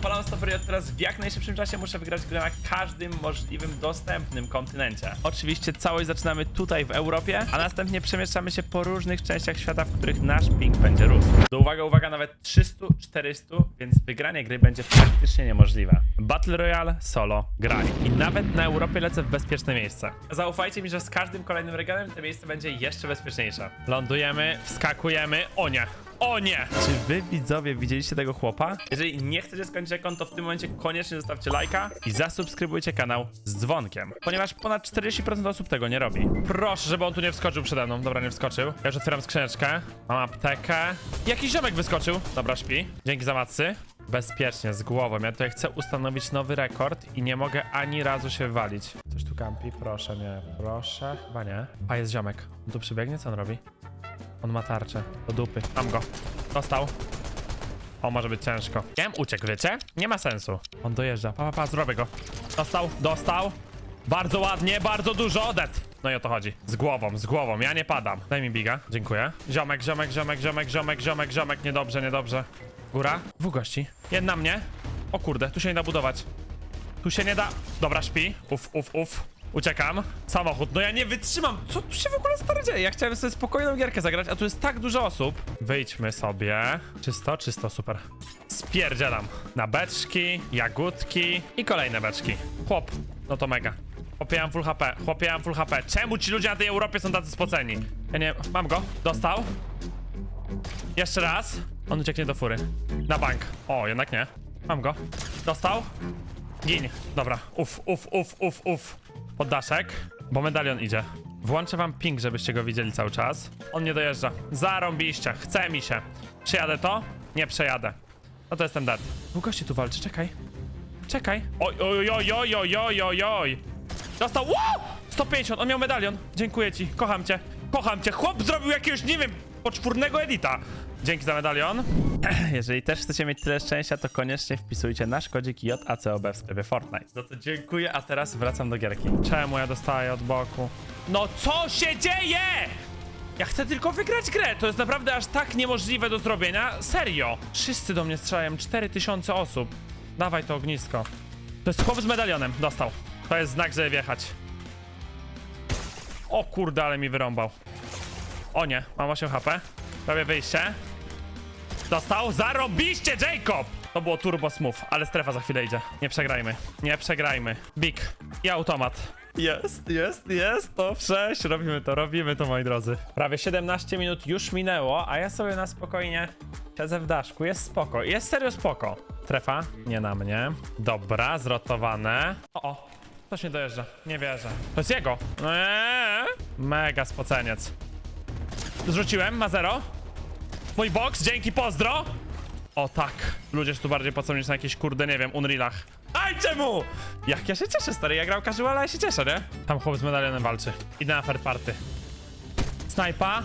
odpalam stopery od teraz w jak najszybszym czasie muszę wygrać grę na każdym możliwym dostępnym kontynencie. Oczywiście całość zaczynamy tutaj w Europie, a następnie przemieszczamy się po różnych częściach świata, w których nasz ping będzie rósł. Do uwaga, uwaga, nawet 300, 400, więc wygranie gry będzie praktycznie niemożliwe. Battle Royale, solo, graj. I nawet na Europie lecę w bezpieczne miejsce. Zaufajcie mi, że z każdym kolejnym regionem to miejsce będzie jeszcze bezpieczniejsze. Lądujemy, wskakujemy, o nie! O nie! Czy wy widzowie widzieliście tego chłopa? Jeżeli nie chcecie skończyć jak on, to w tym momencie koniecznie zostawcie lajka i zasubskrybujcie kanał z dzwonkiem, ponieważ ponad 40% osób tego nie robi. Proszę, żeby on tu nie wskoczył przede mną. Dobra, nie wskoczył. Ja już otwieram skrzyneczkę. Mam aptekę. Jakiś ziomek wyskoczył. Dobra, śpi. Dzięki za macy. Bezpiecznie, z głową. Ja tutaj chcę ustanowić nowy rekord i nie mogę ani razu się walić. Coś tu kampi? Proszę, nie. Proszę. Chyba nie. A, jest ziomek. On tu przybiegnie? Co on robi? On ma tarczę. Do dupy. Mam go. Dostał. O, może być ciężko. Nie wiem, uciekł, wiecie? Nie ma sensu. On dojeżdża. Pa, pa, pa, zrobię go. Dostał, dostał. Bardzo ładnie, bardzo dużo. Dead. No i o to chodzi. Z głową, z głową. Ja nie padam. Daj mi biga. Dziękuję. Ziomek, ziomek, ziomek, ziomek, ziomek, ziomek, ziomek. Niedobrze, niedobrze. Góra. Dwóch gości. Jedna mnie. O kurde, tu się nie da budować. Tu się nie da. Dobra, śpi. Uf, uf, uf. Uciekam. Samochód. No ja nie wytrzymam. Co tu się w ogóle stary dzieje? Ja chciałem sobie spokojną gierkę zagrać, a tu jest tak dużo osób. Wyjdźmy sobie. Czysto, czysto, super. Spierdzielam. Na beczki, jagódki i kolejne beczki. Chłop. No to mega. Chłopiałem full HP, chłopiałem full HP. Czemu ci ludzie na tej Europie są tacy spoceni? Ja nie mam go. Dostał. Jeszcze raz. On ucieknie do fury. Na bank. O, jednak nie. Mam go. Dostał. Gin. Dobra. Uf, uf, uf, uf, uf. Poddaszek, bo medalion idzie. Włączę wam ping, żebyście go widzieli cały czas. On nie dojeżdża. Zarąbiście. Chce mi się. Przejadę to? Nie przejadę. No to jestem dead. Dwóch gości tu walczy, czekaj. Czekaj. Oj, oj, oj, oj, oj, oj, oj, oj. Dostał. Wow! 150, on miał medalion. Dziękuję ci, kocham cię. Kocham cię. Chłop zrobił jakiegoś, nie wiem, poczwórnego edita. Dzięki za medalion. Jeżeli też chcecie mieć tyle szczęścia, to koniecznie wpisujcie nasz kodzik JACOB w sklepie Fortnite. No to dziękuję, a teraz wracam do gierki. Czemu ja dostaję od boku? No co się dzieje? Ja chcę tylko wygrać grę. To jest naprawdę aż tak niemożliwe do zrobienia. Serio. Wszyscy do mnie strzelają. 4000 osób. Dawaj to ognisko. To jest chłop z medalionem. Dostał. To jest znak, żeby wjechać. O kurde, ale mi wyrąbał. O nie, mam 8 HP. Robię wyjście. Dostał? Zarobiście, Jacob! To było turbo smooth, ale strefa za chwilę idzie. Nie przegrajmy. Nie przegrajmy. Big. I automat. Jest, jest, jest. To w 6. Robimy to, robimy to, moi drodzy. Prawie 17 minut już minęło, a ja sobie na spokojnie siedzę w daszku. Jest spoko. Jest serio spoko. Strefa? Nie na mnie. Dobra, zrotowane. O, o. Ktoś mnie dojeżdża. Nie wierzę. To jest jego. Eee. Mega spoceniec. Zrzuciłem, ma zero. Mój box, dzięki, pozdro! O tak, ludzie tu bardziej pocą niż na jakichś kurde, nie wiem, Unrealach. Aj, czemu? Jak ja się cieszę, stary, ja grał casual, ale ja się cieszę, nie? Tam chłop z medalionem walczy. Idę na third party. Snajpa.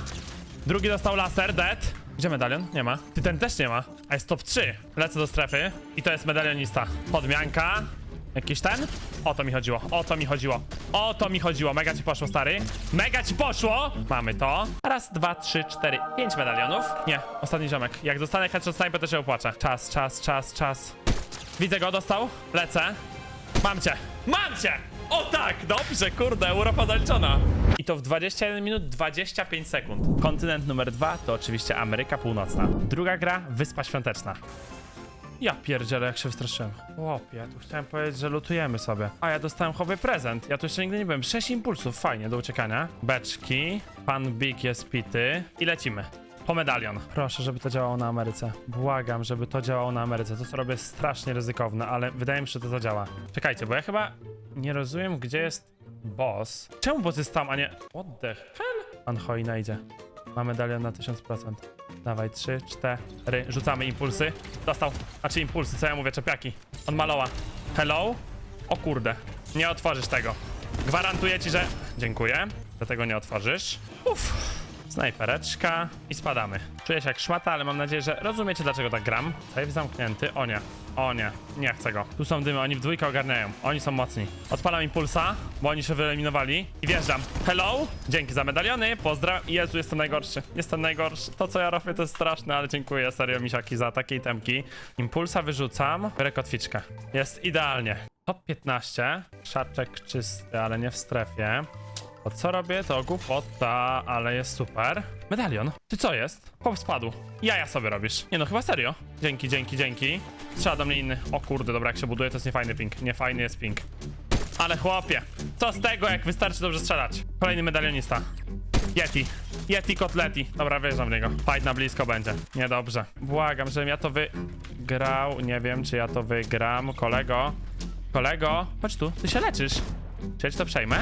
Drugi dostał laser, dead. Gdzie medalion? Nie ma. Ty ten też nie ma. A jest top 3. Lecę do strefy. I to jest medalionista. Podmianka. Jakiś ten? O to mi chodziło, o to mi chodziło. O to mi chodziło. Mega ci poszło, stary. Mega ci poszło! Mamy to. Raz, dwa, trzy, cztery, pięć medalionów. Nie, ostatni ziomek. Jak dostanę headshot sniper, to się opłaczę. Czas, czas, czas, czas. Widzę go, dostał. Lecę. Mam cię. Mam cię! O tak! Dobrze, kurde, Europa zaliczona. I to w 21 minut 25 sekund. Kontynent numer dwa to oczywiście Ameryka Północna. Druga gra Wyspa Świąteczna. Ja pierdzielę, jak się wystraszyłem. Chłopie, tu chciałem powiedzieć, że lutujemy sobie. A ja dostałem chowy prezent. Ja tu jeszcze nigdy nie byłem. 6 impulsów, fajnie, do uciekania. Beczki. Pan Big jest pity. I lecimy. Po medalion. Proszę, żeby to działało na Ameryce. Błagam, żeby to działało na Ameryce. To, co robię, jest strasznie ryzykowne, ale wydaje mi się, że to zadziała. Czekajcie, bo ja chyba nie rozumiem, gdzie jest boss. Czemu boss jest tam, a nie... What the hell? Anhoi najdzie. Ma medalion na 1000%. Dawaj, 3, 4. Rzucamy impulsy. Dostał. Znaczy impulsy, co ja mówię, czepiaki. On maloła. Hello? O kurde. Nie otworzysz tego. Gwarantuję ci, że... Dziękuję. Do tego nie otworzysz. Uff. Snajpereczka i spadamy. Czuję się jak szmata, ale mam nadzieję, że rozumiecie dlaczego tak gram. Save zamknięty. O nie. O nie, nie chcę go. Tu są dymy, oni w dwójkę ogarniają. Oni są mocni. Odpalam impulsa, bo oni się wyeliminowali. I wjeżdżam. Hello? Dzięki za medaliony, pozdrawiam. Jezu, jestem najgorszy. Jestem najgorszy. To, co ja robię, to jest straszne, ale dziękuję serio, misiaki, za takiej temki. Impulsa wyrzucam, biorę. Jest idealnie. Top 15. Szaczek czysty, ale nie w strefie. To co robię, to głupota, ale jest super. Medalion. Ty co jest? Chłop spadł. Jaja sobie robisz. Nie no, chyba serio. Dzięki, dzięki, dzięki. Strzela do mnie inny. O kurde, dobra, jak się buduje, to jest niefajny ping. Niefajny jest ping. Ale chłopie, co z tego, jak wystarczy dobrze strzelać? Kolejny medalionista. Yeti. Yeti kotleti. Dobra, wjeżdżam w niego. Fight na blisko będzie. Niedobrze. Błagam, żebym ja to wygrał. Nie wiem, czy ja to wygram. Kolego. Kolego, chodź tu. Ty się leczysz. Czy ja ci to przejmę?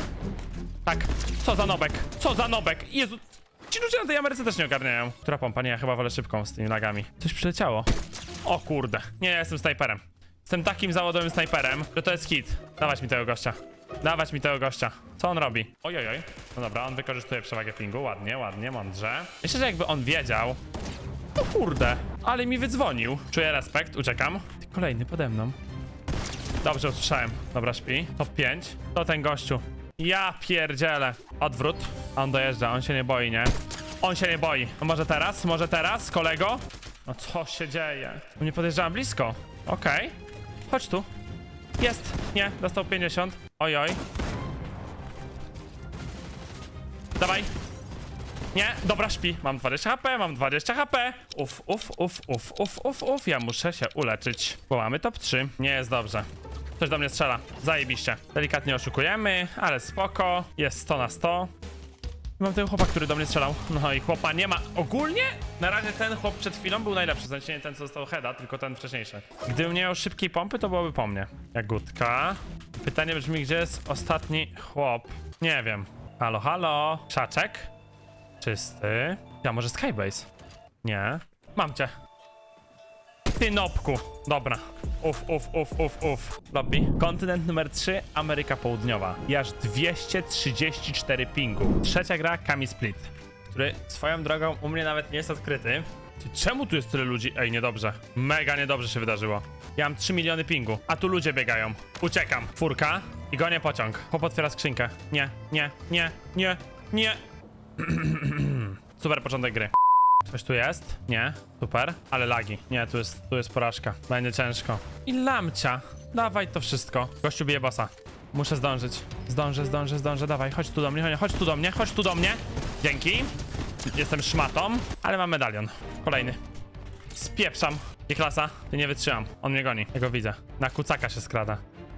Tak. Co za nobek? Co za nobek? Jezu. Ci ludzie na tej Ameryce też nie ogarniają. Która pompa? Nie, ja chyba wolę szybką z tymi lagami. Coś przyleciało. O kurde. Nie, ja jestem snajperem. Jestem takim zawodowym snajperem, że to jest hit. Dawać mi tego gościa. Dawać mi tego gościa. Co on robi? Ojojoj. No dobra, on wykorzystuje przewagę pingu. Ładnie, ładnie, mądrze. Myślę, że jakby on wiedział... O kurde. Ale mi wydzwonił. Czuję respekt, uciekam. Kolejny pode mną. Dobrze, usłyszałem. Dobra, śpi. Top 5. To ten gościu. Ja pierdzielę. Odwrót. On dojeżdża, on się nie boi, nie? On się nie boi. Może teraz? Może teraz, kolego? No co się dzieje? Nie podjeżdżałem blisko. Okej. Chodź tu. Jest. Nie, dostał 50. Ojoj. Dawaj. Nie, dobra, śpi. Mam 20 HP, mam 20 HP. Uf, uf, uf, uf, uf, uf, uf. Ja muszę się uleczyć. Bo mamy top 3. Nie jest dobrze. Ktoś do mnie strzela. Zajebiście. Delikatnie oszukujemy, ale spoko. Jest 100 na 100. Mam tego chłopa, który do mnie strzelał. No i chłopa nie ma. Ogólnie na razie ten chłop przed chwilą był najlepszy. Sensie nie ten, co dostał heada, tylko ten wcześniejszy. Gdybym nie miał szybkiej pompy, to byłoby po mnie. Jagódka. Pytanie brzmi, gdzie jest ostatni chłop? Nie wiem. Halo, halo. Szaczek? Czysty. Ja, może Skybase? Nie. Mam cię. Ty nopku. Dobra. Uf, uf, uf, uf, uf. Lobby. Kontynent numer 3, Ameryka Południowa. I aż 234 pingu. Trzecia gra, Kami Split, który swoją drogą u mnie nawet nie jest odkryty. Ty, czemu tu jest tyle ludzi? Ej, niedobrze. Mega niedobrze się wydarzyło. Ja mam 3 miliony pingu, a tu ludzie biegają. Uciekam. Furka i gonię pociąg. Chłop otwiera skrzynkę. Nie, nie, nie, nie, nie. Super początek gry. Coś tu jest? Nie. Super. Ale lagi. Nie, tu jest, tu jest porażka. Będzie ciężko. I lamcia. Dawaj to wszystko. Gościu bije bossa. Muszę zdążyć. Zdążę, zdążę, zdążę. Dawaj, chodź tu do mnie, chodź tu do mnie, chodź tu do mnie. Dzięki. Jestem szmatą, ale mam medalion. Kolejny. Spieprzam. I klasa. Ty nie wytrzymam. On mnie goni. Ja go widzę. Na kucaka się skrada.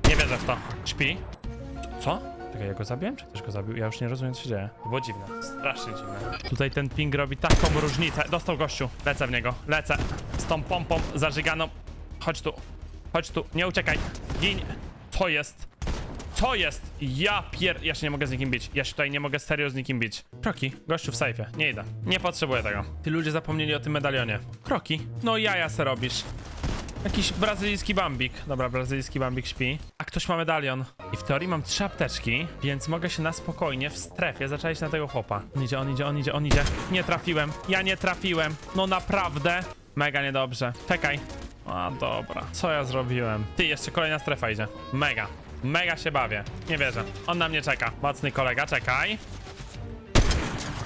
Nie wierzę w to. Śpi. Co? Czekaj, ja go zabiłem, czy ktoś go zabił? Ja już nie rozumiem, co się dzieje. To było dziwne, strasznie dziwne. Tutaj ten ping robi taką różnicę. Dostał gościu. Lecę w niego, lecę. Z tą pompą zażyganą. Chodź tu, chodź tu, nie uciekaj. Gin. Co jest? Co jest? Ja pier... Ja się nie mogę z nikim bić. Ja się tutaj nie mogę serio z nikim bić. Kroki, gościu w sejfie. Nie idę. Nie potrzebuję tego. Ty ludzie zapomnieli o tym medalionie. Kroki. No jaja se robisz. Jakiś brazylijski bambik. Dobra, brazylijski bambik śpi. A ktoś ma medalion. I w teorii mam trzy apteczki, więc mogę się na spokojnie w strefie zaczaić na tego chłopa. On idzie, on idzie, on idzie, on idzie. Nie trafiłem. Ja nie trafiłem. No naprawdę. Mega niedobrze. Czekaj. A dobra. Co ja zrobiłem? Ty, jeszcze kolejna strefa idzie. Mega. Mega się bawię. Nie wierzę. On na mnie czeka. Mocny kolega, czekaj.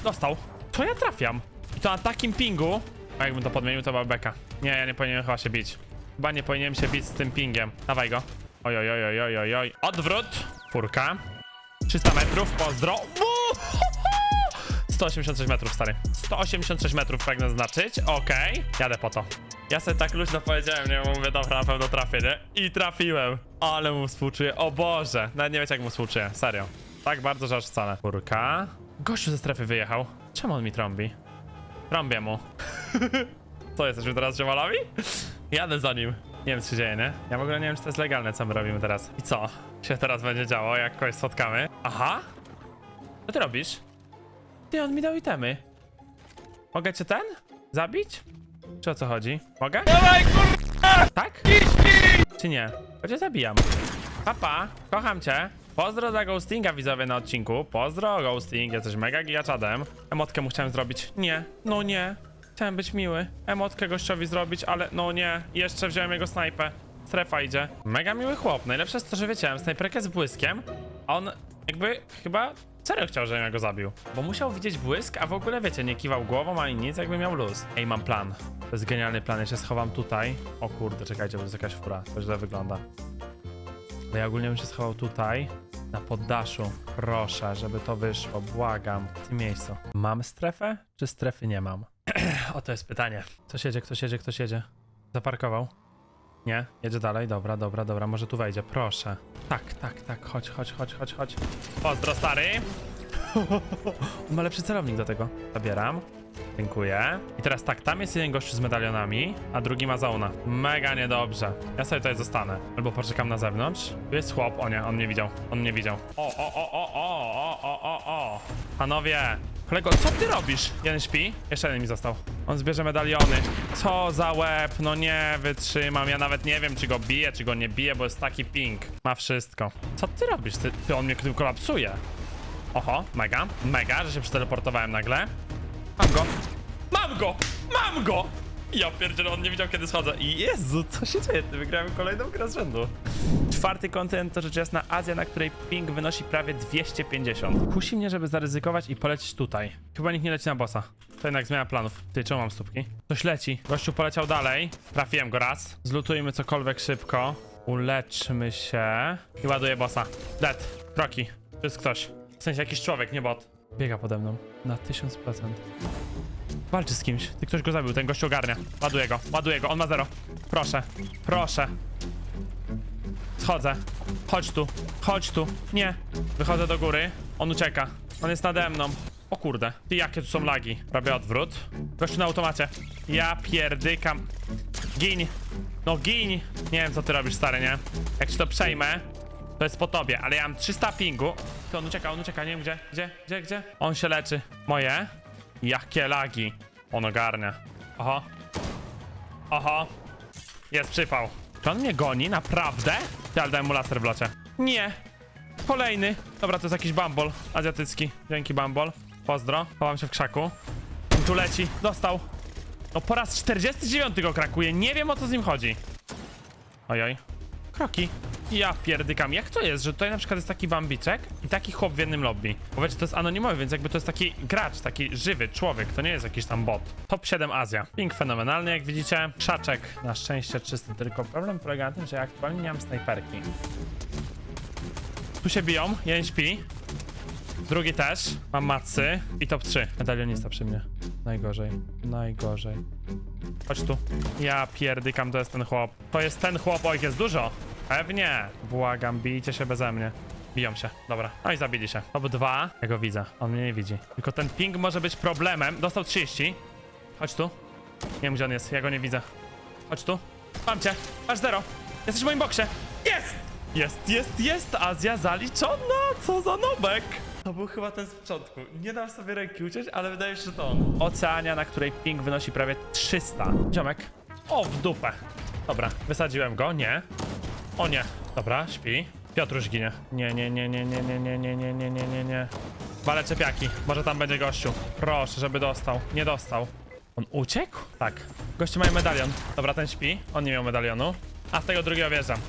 Dostał. To ja trafiam. I to na takim pingu. A jakbym to podmienił, to była beka. Nie, ja nie powinienem chyba się bić. Chyba nie powinienem się bić z tym pingiem. Dawaj go. Oj, oj, oj, oj, oj, oj. Odwrót. Furka. 300 metrów, pozdro. Uuu! 186 metrów, stary. 186 metrów pragnę znaczyć. Okej. Jadę po to. Ja sobie tak luźno powiedziałem, nie mówię, dobra, na pewno trafię, nie? I trafiłem. Ale mu współczuję. O Boże. Nawet nie wiecie, jak mu współczuję. Serio. Tak bardzo, że aż wcale. Furka. Gościu ze strefy wyjechał. Czemu on mi trąbi? Trąbię mu. Co, jesteśmy teraz ziomalami? Jadę za nim. Nie wiem, co się dzieje, nie? Ja w ogóle nie wiem, czy to jest legalne, co my robimy teraz. I co się teraz będzie działo, jak kogoś spotkamy? Aha. Co ty robisz? Ty, on mi dał itemy. Mogę cię ten? Zabić? Czy o co chodzi? Mogę? Dawaj, kurwa! Tak? Czy nie? Cię zabijam. Papa, kocham cię. Pozdro dla Ghostinga widzowie na odcinku. Pozdro Ghosting, jesteś mega gigaczadem. Emotkę mu chciałem zrobić. Nie, no nie. Chciałem być miły. Emotkę gościowi zrobić, ale no nie. Jeszcze wziąłem jego snajpę. strefa idzie. Mega miły chłop. Najlepsze jest to, że wiecie, mam snajperkę z błyskiem, a on jakby chyba serio chciał, żebym ja go zabił. Bo musiał widzieć błysk, a w ogóle wiecie, nie kiwał głową ani nic, jakby miał luz. Ej, mam plan. To jest genialny plan. Ja się schowam tutaj. O kurde, czekajcie, bo to jest jakaś fura. To źle wygląda. No ja ogólnie bym się schował tutaj, na poddaszu. Proszę, żeby to wyszło. Błagam. W tym miejscu. Mam strefę, czy strefy nie mam? o, to jest pytanie. Ktoś jedzie, ktoś jedzie, ktoś jedzie. Zaparkował. Nie, jedzie dalej, dobra, dobra, dobra, może tu wejdzie, proszę. Tak, tak, tak, chodź, chodź, chodź, chodź, chodź. Pozdro, stary. On ma lepszy celownik do tego. Zabieram. Dziękuję. I teraz tak, tam jest jeden gościu z medalionami, a drugi ma zauna. Mega niedobrze. Ja sobie tutaj zostanę. Albo poczekam na zewnątrz. Tu jest chłop. O nie, on mnie widział. On mnie widział. O, o, o, o, o, o, o, o, o. Panowie. Kolego, co ty robisz? Jeden śpi? Jeszcze jeden mi został. On zbierze medaliony. Co za łeb? No nie wytrzymam. Ja nawet nie wiem, czy go bije, czy go nie bije, bo jest taki ping. Ma wszystko. Co ty robisz? Ty, ty on mnie tym kolapsuje. Oho, mega, mega, że się przeteleportowałem nagle. Mam go! Mam go! Mam go! Ja pierdzielę, on nie wiedział kiedy schodzę. I Jezu, co się dzieje? Wygrałem kolejną grę z rzędu. Czwarty kontynent to rzecz jasna Azja, na której ping wynosi prawie 250. Kusi mnie, żeby zaryzykować i polecieć tutaj. Chyba nikt nie leci na bossa. To jednak zmiana planów. Ty, czemu mam stópki? Coś leci. Gościu poleciał dalej. Trafiłem go raz. Zlutujmy cokolwiek szybko. Uleczmy się. I ładuję bossa. Dead. Kroki. To jest ktoś. W sensie jakiś człowiek, nie bot. Biega pode mną. Na 1000%. Walczy z kimś. Ty ktoś go zabił, ten gość ogarnia. Ładuję go, ładuję go, on ma zero. Proszę, proszę. Schodzę. Chodź tu, chodź tu. Nie. Wychodzę do góry. On ucieka. On jest nade mną. O kurde. Ty, jakie tu są lagi. Robię odwrót. Gościu na automacie. Ja pierdykam. Gin. No gin. Nie wiem, co ty robisz, stary, nie? Jak ci to przejmę, to jest po tobie, ale ja mam 300 pingu. To on ucieka, on ucieka, nie wiem gdzie, gdzie, gdzie, gdzie. On się leczy. Moje? Jakie lagi. On ogarnia. Oho. Oho. Jest przypał. Czy on mnie goni? Naprawdę? Ty, ale dałem mu laser w locie. Nie. Kolejny. Dobra, to jest jakiś bambol azjatycki. Dzięki bambol. Pozdro. Chowam się w krzaku. On tu leci. Dostał. No po raz 49 go krakuje. Nie wiem o co z nim chodzi. Ojoj. Kroki. Ja pierdykam. Jak to jest, że tutaj na przykład jest taki bambiczek i taki chłop w jednym lobby? Bo wiecie, to jest anonimowy, więc jakby to jest taki gracz, taki żywy człowiek, to nie jest jakiś tam bot. Top 7 Azja. Ping fenomenalny, jak widzicie. Krzaczek na szczęście czysty, tylko problem polega na tym, że ja aktualnie nie mam snajperki. Tu się biją, jeden śpi. Drugi też. Mam macy. I top 3. Medalionista przy mnie. Najgorzej. Najgorzej. Chodź tu. Ja pierdykam, to jest ten chłop. To jest ten chłop, oj, jest dużo. Pewnie. Błagam, bijcie się beze mnie. Biją się, dobra. No i zabili się. Top 2. Ja go widzę, on mnie nie widzi. Tylko ten ping może być problemem. Dostał 30. Chodź tu. Nie wiem, gdzie on jest, ja go nie widzę. Chodź tu. Mam cię. Masz zero. Jesteś w moim boksie. Jest! Jest, jest, jest! Azja zaliczona! Co za nobek! To był chyba ten z początku. Nie dam sobie ręki uciąć, ale wydaje się, że to on. Oceania, na której ping wynosi prawie 300. Ziomek. O, w dupę. Dobra, wysadziłem go. Nie. O nie. Dobra, śpi. Piotruś ginie. Nie, nie, nie, nie, nie, nie, nie, nie, nie, nie, nie, nie, nie. Walę czepiaki. Może tam będzie gościu. Proszę, żeby dostał. Nie dostał. On uciekł? Tak. Goście mają medalion. Dobra, ten śpi. On nie miał medalionu. A z tego drugiego wjeżdżam.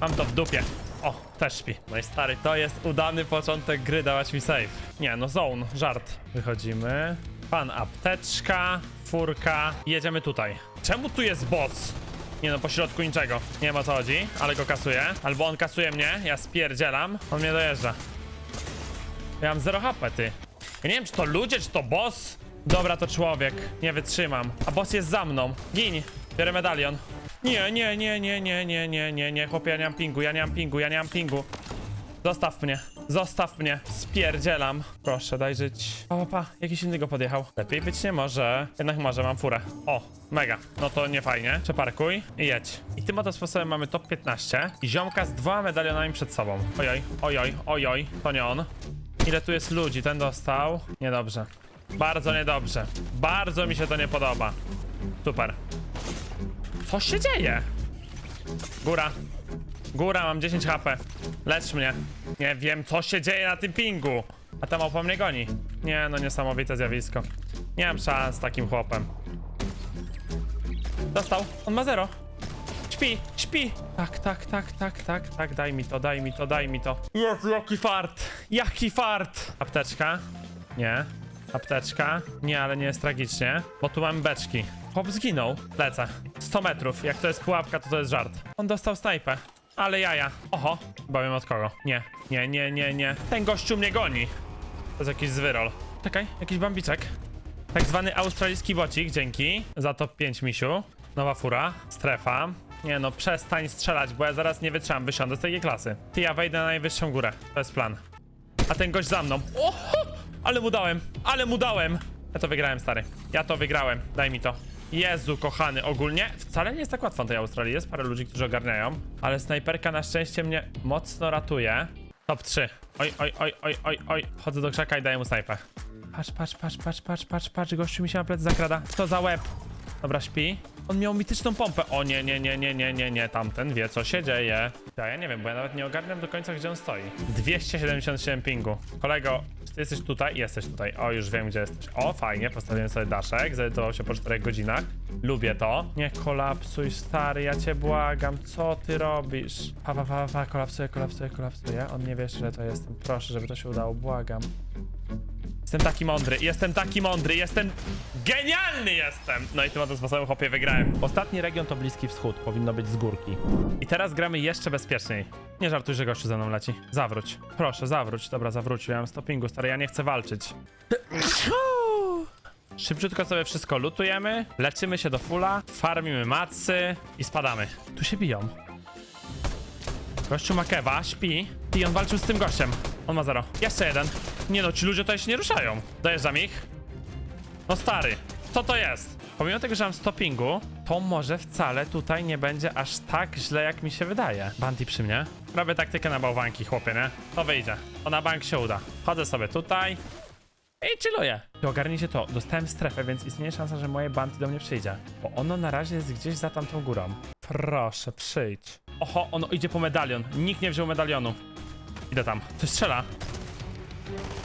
Mam to w dupie. O, też śpi. No i stary, to jest udany początek gry, dawać mi save. Nie, no zone, żart. Wychodzimy. Pan apteczka, furka. Jedziemy tutaj. Czemu tu jest boss? Nie no, po środku niczego. Nie wiem o co chodzi, ale go kasuje. Albo on kasuje mnie, ja spierdzielam. On mnie dojeżdża. Ja mam 0 HP, ty. Ja nie wiem, czy to ludzie, czy to boss. Dobra, to człowiek. Nie wytrzymam. A boss jest za mną. Gin. Biorę medalion. Nie, nie, nie, nie, nie, nie, nie, nie, nie, chłopie, ja nie mam pingu, ja nie mam pingu, ja nie mam pingu. Zostaw mnie, zostaw mnie, spierdzielam. Proszę, daj żyć. Pa, pa, pa, jakiś inny go podjechał. Lepiej być nie może. Jednak może, mam furę. O, mega. No to nie fajnie. Przeparkuj i jedź. I tym oto sposobem mamy top 15 i ziomka z dwoma medalionami przed sobą. Ojoj, ojoj, ojoj, to nie on. Ile tu jest ludzi? Ten dostał? Niedobrze. Bardzo niedobrze. Bardzo mi się to nie podoba. Super. Co się dzieje? Góra. Góra, mam 10 HP. Lecz mnie. Nie wiem, co się dzieje na tym pingu. A tam opo mnie goni. Nie, no niesamowite zjawisko. Nie mam szans z takim chłopem. Dostał. On ma zero. Śpi, śpi. Tak, tak, tak, tak, tak, tak. Daj mi to, daj mi to, daj mi to. Jezu, jaki fart. Jaki fart. Apteczka. Nie. Apteczka. Nie, ale nie jest tragicznie. Bo tu mamy beczki. Chłop zginął. Lecę. 100 metrów. Jak to jest pułapka, to to jest żart. On dostał snajpę. Ale jaja. Oho. Wiem od kogo. Nie. Nie, nie, nie, nie. Ten gościu mnie goni. To jest jakiś zwyrol. Czekaj, jakiś bambiczek. Tak zwany australijski bocik, dzięki. Za to 5 misiu. Nowa fura, strefa. Nie no, przestań strzelać, bo ja zaraz nie wytrzymam, wysiądę z tej klasy. Ty, ja wejdę na najwyższą górę. To jest plan. A ten gość za mną. Oho! Ale mu dałem, ale mu dałem. Ja to wygrałem, stary. Ja to wygrałem. Daj mi to. Jezu, kochany, ogólnie wcale nie jest tak łatwo w tej Australii. Jest parę ludzi, którzy ogarniają, ale snajperka na szczęście mnie mocno ratuje. Top 3. Oj, oj, oj, oj, oj, oj. Chodzę do krzaka i daję mu snajpę. Patrz, patrz, patrz, patrz, patrz, patrz, patrz, gościu mi się na plecy zakrada. Co za łeb. Dobra, śpi. On miał mityczną pompę. O nie, nie, nie, nie, nie, nie, nie, tamten wie co się dzieje. Ja, ja nie wiem, bo ja nawet nie ogarniam do końca gdzie on stoi. 277 pingu. Kolego, czy ty jesteś tutaj? Jesteś tutaj. O, już wiem gdzie jesteś. O, fajnie, postawiłem sobie daszek, zedytował się po 4 godzinach. Lubię to. Nie kolapsuj, stary, ja cię błagam, co ty robisz? Pa, pa, pa, pa, kolapsuję, kolapsuję, kolapsuję. On nie wie, że to jestem. Proszę, żeby to się udało, błagam. Jestem taki mądry, jestem taki mądry, jestem genialny jestem! No i tym oto sposobem chłopie wygrałem. Ostatni region to Bliski Wschód, powinno być z górki. I teraz gramy jeszcze bezpieczniej. Nie żartuj, że gościu ze mną leci. Zawróć. Proszę, zawróć. Dobra, zawrócił. Ja mam stoppingu, stary, ja nie chcę walczyć. Szybciutko sobie wszystko lutujemy, leczymy się do fulla, farmimy macy i spadamy. Tu się biją. Gościu ma kewa, śpi. I on walczył z tym gościem. On ma zero. Jeszcze jeden. Nie no, ci ludzie tutaj się nie ruszają. Dojeżdżam ich. No stary, co to jest? Pomimo tego, że mam stoppingu, to może wcale tutaj nie będzie aż tak źle, jak mi się wydaje. Banti przy mnie. Robię taktykę na bałwanki, chłopie, nie? To wyjdzie. To na bank się uda. Chodzę sobie tutaj. I chilluję. I ogarnijcie to. Dostałem strefę, więc istnieje szansa, że moje banty do mnie przyjdzie. Bo ono na razie jest gdzieś za tamtą górą. Proszę, przyjdź. Oho, ono idzie po medalion. Nikt nie wziął medalionu. Idę tam. Coś strzela.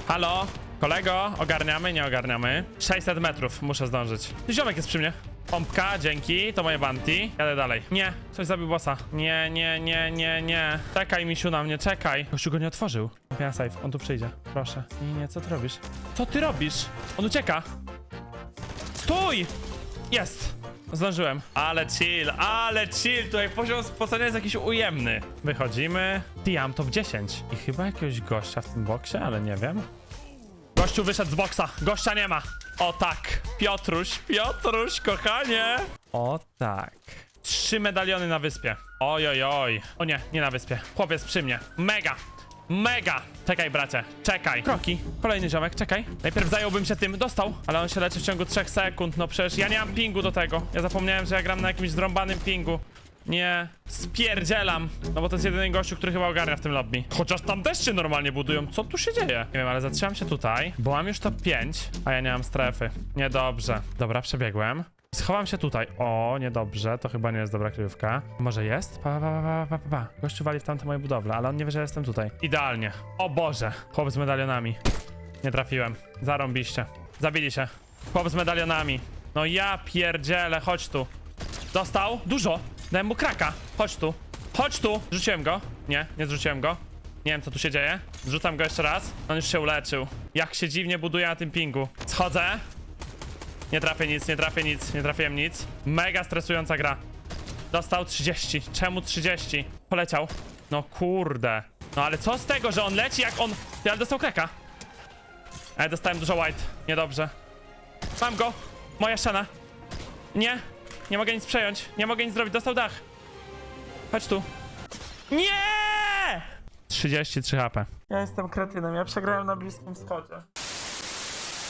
Halo? Kolego? Ogarniamy? Nie ogarniamy. 600 metrów. Muszę zdążyć. Ziomek jest przy mnie. Pompka, dzięki. To moje banty. Jadę dalej. Nie. Coś zabił bossa. Nie, nie, nie, nie, nie. Czekaj, misiu, na mnie. Czekaj. Gościu go nie otworzył. Ja safe. On tu przyjdzie. Proszę. Nie, nie, co ty robisz? Co ty robisz? On ucieka. Stój! Jest! Zdążyłem. Ale chill, ale chill. Tutaj poziom spocenia jest jakiś ujemny. Wychodzimy. Ty, ja mam top 10. I chyba jakiegoś gościa w tym boksie, ale nie wiem. Gościu wyszedł z boksa. Gościa nie ma. O tak. Piotruś, Piotruś, kochanie. O tak. Trzy medaliony na wyspie. Oj, oj, oj. O nie, nie na wyspie. Chłopiec przy mnie. Mega. Mega! Czekaj, bracie, czekaj. Kroki. Kolejny ziomek, czekaj. Najpierw zająłbym się tym. Dostał, ale on się leczy w ciągu 3 sekund. No przecież ja nie mam pingu do tego. Ja zapomniałem, że ja gram na jakimś zrąbanym pingu. Nie, spierdzielam. No bo to jest jedyny gościu, który chyba ogarnia w tym lobby. Chociaż tam też się normalnie budują. Co tu się dzieje? Nie wiem, ale zatrzymam się tutaj, bo mam już top 5, a ja nie mam strefy. Niedobrze. Dobra, przebiegłem. Schowam się tutaj. O, niedobrze, to chyba nie jest dobra kryjówka. Może jest? Pa, pa, pa, pa, pa, pa. Gościu wali w tamte moje budowle, ale on nie wie, że jestem tutaj. Idealnie. O Boże, chłop z medalionami. Nie trafiłem. Zarąbiście. Zabili się. Chłop z medalionami. No ja pierdzielę, chodź tu. Dostał? Dużo. Dałem mu kraka. Chodź tu. Chodź tu. Rzuciłem go. Nie, nie zrzuciłem go. Nie wiem, co tu się dzieje. Zrzucam go jeszcze raz. On już się uleczył. Jak się dziwnie buduje na tym pingu. Schodzę. Nie trafię nic, nie trafię nic, nie trafiłem nic. Mega stresująca gra. Dostał 30. Czemu 30? Poleciał. No kurde. No ale co z tego, że on leci jak on... Ty, ale dostał kraka. Ale dostałem dużo white. Niedobrze. Mam go. Moja ściana. Nie. Nie mogę nic przejąć. Nie mogę nic zrobić. Dostał dach. Chodź tu. Nie! 33 HP. Ja jestem kretynem. Ja przegrałem na Bliskim Wschodzie.